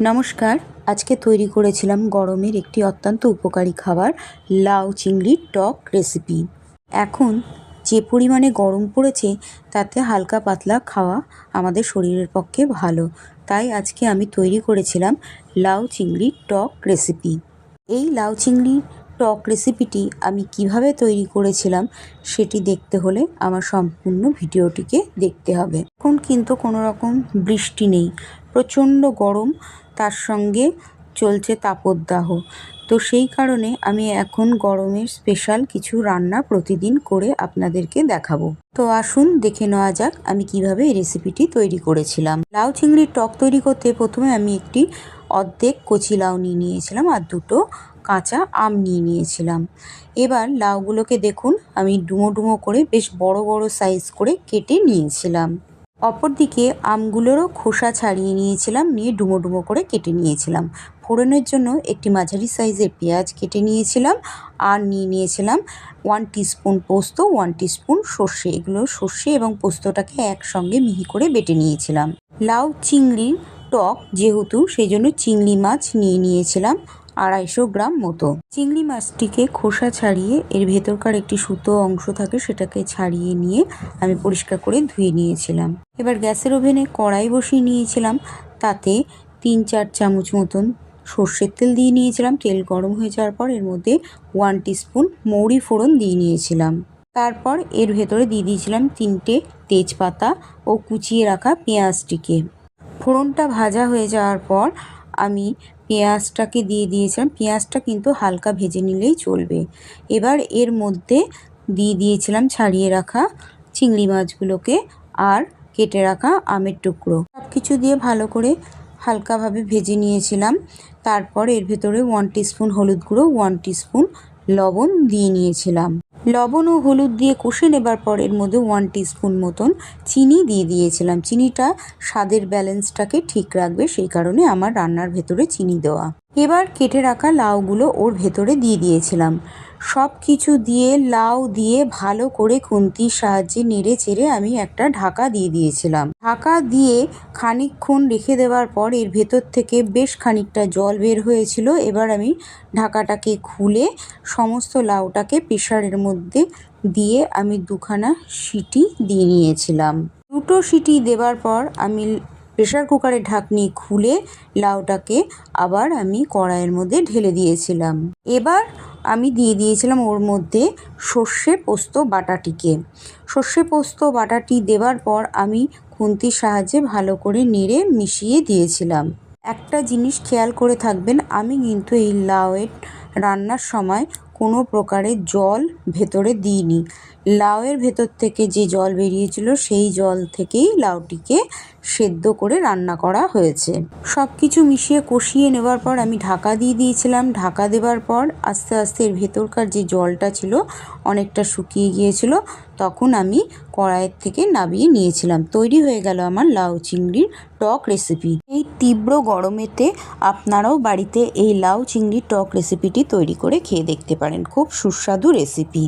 নমস্কার। আজকে তৈরি করেছিলাম গরমের একটি অত্যন্ত উপকারী খাবার, লাউ চিংড়ির টক রেসিপি। এখন যে পরিমাণে গরম পড়েছে, তাতে হালকা পাতলা খাওয়া আমাদের শরীরের পক্ষে ভালো। তাই আজকে আমি তৈরি করেছিলাম লাউ চিংড়ির টক রেসিপি। এই লাউ চিংড়ির টক রেসিপিটি আমি কীভাবে তৈরি করেছিলাম, সেটি দেখতে হলে আমার সম্পূর্ণ ভিডিওটিকে দেখতে হবে। এখন কিন্তু কোনো রকম বৃষ্টি নেই। প্রচণ্ড গরম, তার সঙ্গে চলছে তাপদাহ। তো সেই কারণে আমি এখন গরমের স্পেশাল কিছু রান্না প্রতিদিন করে আপনাদেরকে দেখাবো। তো আসুন দেখে নেওয়া যাক আমি কীভাবে এই রেসিপিটি তৈরি করেছিলাম। লাউ চিংড়ির টক তৈরি করতে প্রথমে আমি একটি অর্ধেক কচি লাউ নিয়ে নিয়েছিলাম আর দুটো কাঁচা আম নিয়ে নিয়েছিলাম। এবার লাউগুলোকে দেখুন, আমি ডুমো ডুমো করে বেশ বড় বড় সাইজ করে কেটে নিয়েছিলাম। অপরদিকে আমগুলোরও খোসা ছাড়িয়ে নিয়েছিলাম, নিয়ে ডুমো ডুমো করে কেটে নিয়েছিলাম। ফোড়নের জন্য একটি মাঝারি সাইজের পেঁয়াজ কেটে নিয়েছিলাম আর নিয়ে নিয়েছিলাম ওয়ান টিস্পুন পোস্ত ওয়ান টিস্পুন সর্ষে। এগুলো সর্ষে এবং পোস্তটাকে একসঙ্গে মিহি করে বেটে নিয়েছিলাম। লাউ, চিংড়ির টক যেহেতু, সেই জন্য চিংড়ি মাছ নিয়ে নিয়েছিলাম। আড়াইশো গ্রাম মতো। চিংড়ি মাছটিকে খোসা ছাড়িয়ে এর ভেতরকার একটি সুতো অংশ থাকে সেটাকে ছাড়িয়ে নিয়ে আমি পরিষ্কার করে ধুয়ে নিয়েছিলাম। এবার গ্যাসের ওভেনে কড়াই বসিয়ে নিয়েছিলাম। তাতে তিন চার চামচ মতন সর্ষের তেল দিয়ে নিয়েছিলাম। তেল গরম হয়ে যাওয়ার পর এর মধ্যে ওয়ান টিস্পুন মৌরি ফোড়ন দিয়ে নিয়েছিলাম। তারপর এর ভেতরে দিয়ে দিয়েছিলাম তিনটে তেজপাতা ও কুচিয়ে রাখা পেঁয়াজটিকে। ফোড়নটা ভাজা হয়ে যাওয়ার পর আমি পেঁয়াজটাকে দিয়ে দিয়েছিলাম। পেঁয়াজটা কিন্তু হালকা ভেজে নিলেই চলবে। এবার এর মধ্যে দিয়ে দিয়েছিলাম ছাড়িয়ে রাখা চিংড়ি মাছগুলোকে আর কেটে রাখা আমের টুকরো। সব কিছু দিয়ে ভালো করে হালকাভাবে ভেজে নিয়েছিলাম। তারপর এর ভেতরে ওয়ান টিস্পুন হলুদ গুঁড়ো ওয়ান টিস্পুন লবণ দিয়ে নিয়েছিলাম। লবণ ও হলুদ দিয়ে কষে নেবার পর এর মধ্যে ওয়ান টিস্পুন মতন চিনি দিয়ে দিয়েছিলাম। চিনিটা স্বাদের ব্যালেন্সটাকে ঠিক রাখবে, সেই কারণে আমার রান্নার ভেতরে চিনি দেওয়া। এবার কেটে রাখা লাউগুলো ওর ভেতরে দিয়ে দিয়েছিলাম। সব কিছু দিয়ে, লাউ দিয়ে ভালো করে খুন্তির সাহায্যে নেড়ে চেড়ে আমি একটা ঢাকা দিয়ে দিয়েছিলাম। ঢাকা দিয়ে খানিকক্ষণ রেখে দেওয়ার পর এর ভেতর থেকে বেশ খানিকটা জল বের হয়েছিল। এবার আমি ঢাকাটাকে খুলে সমস্ত লাউটাকে প্রেশারের মধ্যে দিয়ে আমি দুখানা সিটি দিয়ে নিয়েছিলাম। দুটো সিটি দেওয়ার পর আমি প্রেশার কুকারের ঢাকনি খুলে লাউটাকে আবার আমি কড়াইয়ের মধ্যে ঢেলে দিয়েছিলাম। এবার আমি দিয়ে দিয়েছিলাম ওর মধ্যে সর্ষে পোস্ত বাটাটিকে। সর্ষে পোস্ত বাটাটি দেওয়ার পর আমি খুন্তির সাহায্যে ভালো করে নেড়ে মিশিয়ে দিয়েছিলাম। একটা জিনিস খেয়াল করে থাকবেন, আমি কিন্তু এই লাউয়ের রান্নার সময় কোনো প্রকারের জল ভেতরে দিইনি। লাউয়ের ভেতর থেকে যে জল বেরিয়েছিল, সেই জল থেকেই লাউটিকে সেদ্ধ করে রান্না করা হয়েছে। সব কিছু মিশিয়ে কষিয়ে নেওয়ার পর আমি ঢাকা দিয়ে দিয়েছিলাম। ঢাকা দেওয়ার পর আস্তে আস্তে এর ভেতরকার যে জলটা ছিল অনেকটা শুকিয়ে গিয়েছিল, তখন আমি কড়াইয়ের থেকে নামিয়ে নিয়েছিলাম। তৈরি হয়ে গেল আমার লাউ চিংড়ির টক রেসিপি। এই তীব্র গরমেতে আপনারাও বাড়িতে এই লাউ চিংড়ির টক রেসিপিটি তৈরি করে খেয়ে দেখতে পারেন। খুব সুস্বাদু রেসিপি।